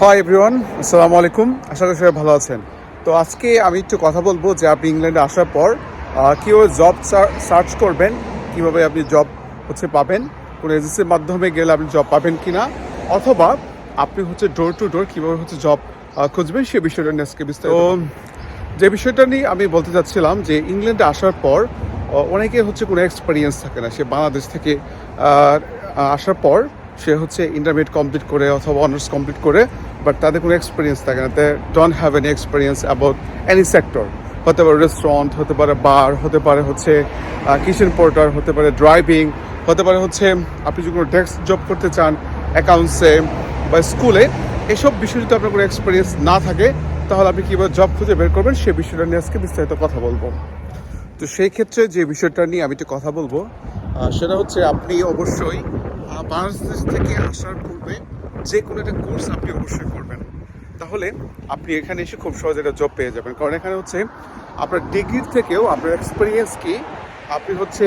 Hi everyone আসসালামু আলাইকুম আশা করি সবাই ভালো আছেন। তো আজকে আমি একটু কথা বলব যে আপনি ইংল্যান্ডে আসার পর কীভাবে জব সার্চ করবেন কীভাবে আপনি জব হচ্ছে পাবেন কোনো এজেন্সির মাধ্যমে গেলে আপনি জব পাবেন কি না অথবা আপনি হচ্ছে ডোর টু ডোর কীভাবে হচ্ছে জব খুঁজবেন সে বিষয়টা নিয়ে আজকে বিস্তারিত যে বিষয়টা নিয়ে আমি বলতে চাচ্ছিলাম যে ইংল্যান্ডে আসার পর অনেকে হচ্ছে কোনো এক্সপিরিয়েন্স থাকে না। সে বাংলাদেশ থেকে আসার পর সে হচ্ছে ইন্টারমিডিয়েট কমপ্লিট করে অথবা অনার্স কমপ্লিট করে বাট তাদের কোনো এক্সপিরিয়েন্স থাকে না। They don't have any experience about any sector হতে পারে রেস্টুরেন্ট হতে পারে বার হতে পারে হচ্ছে কিচেন পোর্টার হতে পারে ড্রাইভিং হতে পারে হচ্ছে, আপনি যদি কোনো ডেস্ক জব করতে চান অ্যাকাউন্টসে বা স্কুলে এসব বিষয়ে যদি আপনার কোনো এক্সপিরিয়েন্স না থাকে, তাহলে আপনি কীভাবে জব খুঁজে বের করবেন সেই বিষয়টা নিয়ে আজকে বিস্তারিত কথা বলব। তো সেই ক্ষেত্রে যে বিষয়টা নিয়ে আমি একটু কথা বলব সেটা হচ্ছে আপনি অবশ্যই বাংলাদেশ থেকে আসার পূর্বে যে কোনো একটা কোর্স আপনি অবশ্যই করবেন। তাহলে আপনি এখানে এসে খুব সহজে একটা জব পেয়ে যাবেন। কারণ এখানে হচ্ছে আপনার ডিগ্রির থেকেও আপনার এক্সপিরিয়েন্স কি, আপনি হচ্ছে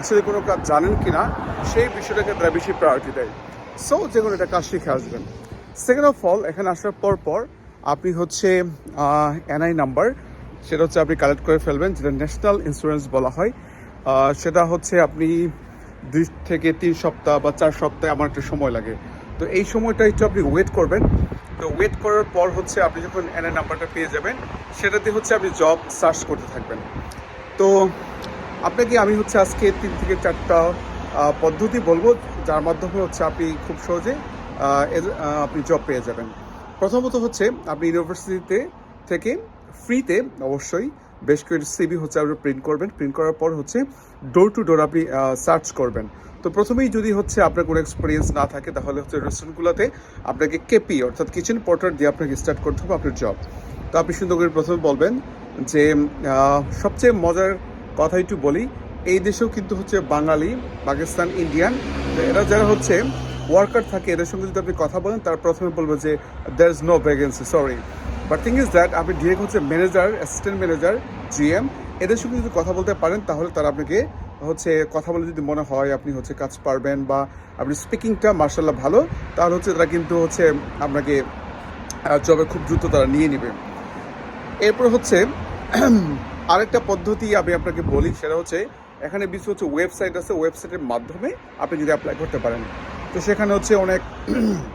আসলে কোনো কাজ জানেন কি না সেই বিষয়টাকে তারা বেশি প্রায়োরিটি দেয়। সো যে কোনো একটা কাজ শিখে আসবেন। সেকেন্ড অফ অল এখানে আসার পর পর আপনি হচ্ছে এনআই নাম্বার সেটা হচ্ছে আপনি কালেক্ট করে ফেলবেন, যেটা ন্যাশনাল ইন্স্যুরেন্স বলা হয়। সেটা হচ্ছে আপনি দুই থেকে তিন সপ্তাহ বা চার সপ্তাহে আমার একটা সময় লাগে। তো এই সময়টা একটু আপনি ওয়েট করবেন। তো ওয়েট করার পর হচ্ছে আপনি যখন এনআই নাম্বারটা পেয়ে যাবেন সেটাতে হচ্ছে আপনি জব সার্চ করতে থাকবেন। তো আপনাকে আমি হচ্ছে আজকে তিন থেকে চারটা পদ্ধতি বলব, যার মাধ্যমে হচ্ছে আপনি খুব সহজে আপনি জব পেয়ে যাবেন। প্রথমত হচ্ছে আপনি ইউনিভার্সিটিতে থেকে ফ্রিতে অবশ্যই বেশ কিছু সিবি হচ্ছে আপনি প্রিন্ট করবেন। প্রিন্ট করার পর হচ্ছে ডোর টু ডোর আপনি সার্চ করবেন। তো প্রথমেই যদি হচ্ছে আপনার কোনো এক্সপিরিয়েন্স না থাকে, তাহলে হচ্ছে রেস্টুরেন্টগুলোতে আপনাকে কেপি অর্থাৎ কিচেন পটার দিয়ে আপনাকে স্টার্ট করতে হবে আপনার জব তো আপনি সুন্দর করে প্রথমে বলবেন যে সবচেয়ে মজার কথা একটু বলি, এই দেশেও কিন্তু হচ্ছে বাঙালি, পাকিস্তান ইন্ডিয়ান এরা যারা হচ্ছে ওয়ার্কার থাকে, এদের সঙ্গে যদি আপনি কথা বলেন, তার প্রথমে বলবে যে there is no vacancy sorry but thing is that আপনি ডিরেক্ট হচ্ছে ম্যানেজার অ্যাসিস্ট্যান্ট ম্যানেজার জিএম এদের সঙ্গে যদি কথা বলতে পারেন, তাহলে তারা আপনাকে হচ্ছে কথা বলে যদি মনে হয় আপনি হচ্ছে কাজ পারবেন বা আপনি স্পিকিংটা মার্শাল্লাহ ভালো, তাহলে হচ্ছে তারা কিন্তু হচ্ছে আপনাকে জবে খুব দ্রুত তারা নিয়ে নেবে। এরপর হচ্ছে, আরেকটা পদ্ধতি আমি আপনাকে বলি, সেটা হচ্ছে এখানে কিছু হচ্ছে ওয়েবসাইট আছে ওয়েবসাইটের মাধ্যমে আপনি যদি অ্যাপ্লাই করতে পারেন। তো সেখানে হচ্ছে অনেক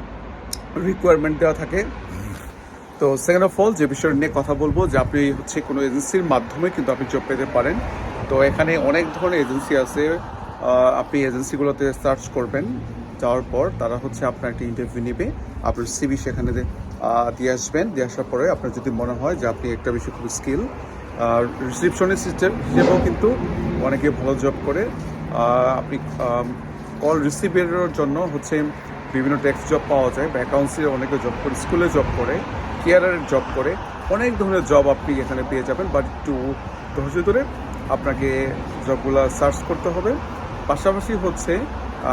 রিকোয়ারমেন্ট দেওয়া থাকে। তো সেকেন্ড অফ অল যে বিষয় নিয়ে কথা বলব, যে আপনি হচ্ছে কোনো এজেন্সির মাধ্যমে কিন্তু আপনি জব পেতে পারেন। তো এখানে অনেক ধরনের এজেন্সি আছে আপনি এজেন্সিগুলোতে সার্চ করবেন, যাওয়ার পর তারা হচ্ছে আপনার একটা ইন্টারভিউ নেবে, আপনার সিবি সেখানে দিয়ে আসবেন, দিয়ে আসার পরে আপনার যদি মনে হয় যে আপনি একটা বেশি খুব স্কিল আর রিসিপশনের সিস্টেম হিসেবেও কিন্তু অনেকে ভালো জব করে। আপনি কল রিসিভের জন্য হচ্ছে বিভিন্ন ট্যাক্স জব পাওয়া যায় বা অ্যাকাউন্টসে অনেকে জব করে স্কুলে জব করে কেয়ারের জব করে, অনেক ধরনের জব আপনি এখানে পেয়ে যাবেন। বাট একটু ধৈর্য ধরে আপনাকে জবগুলো সার্চ করতে হবে। পাশাপাশি হচ্ছে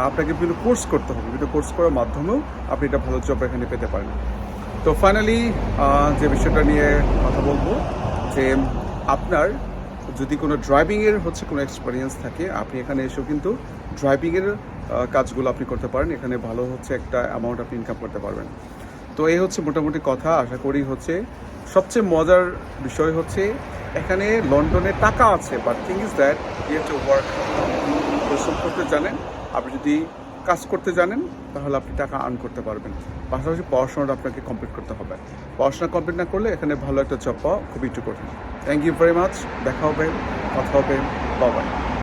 আপনাকে বিভিন্ন কোর্স করতে হবে। বিভিন্ন কোর্স করার মাধ্যমেও আপনি একটা ভালো জব এখানে পেতে পারেন। তো ফাইনালি যে বিষয়টা নিয়ে কথা বলব, যে আপনার যদি কোনো ড্রাইভিংয়ের হচ্ছে কোনো এক্সপিরিয়েন্স থাকে, আপনি এখানে এসেও কিন্তু ড্রাইভিংয়ের কাজগুলো আপনি করতে পারেন। এখানে ভালো হচ্ছে একটা অ্যামাউন্ট আপনি ইনকাম করতে পারবেন। তো এই হচ্ছে মোটামুটি কথা। আশা করি হচ্ছে সবচেয়ে মজার বিষয় হচ্ছে এখানে লন্ডনে টাকা আছে but thing is that you to work জানেন, আপনি যদি কাজ করতে জানেন, তাহলে আপনি টাকা আর্ন করতে পারবেন। পাশাপাশি পড়াশোনাটা আপনাকে কমপ্লিট করতে হবে। পড়াশোনা কমপ্লিট না করলে এখানে ভালো একটা জব পাওয়া খুবই একটু কঠিন। থ্যাংক ইউ ভেরি মাচ দেখা হবে, কথা হবে। বাবাই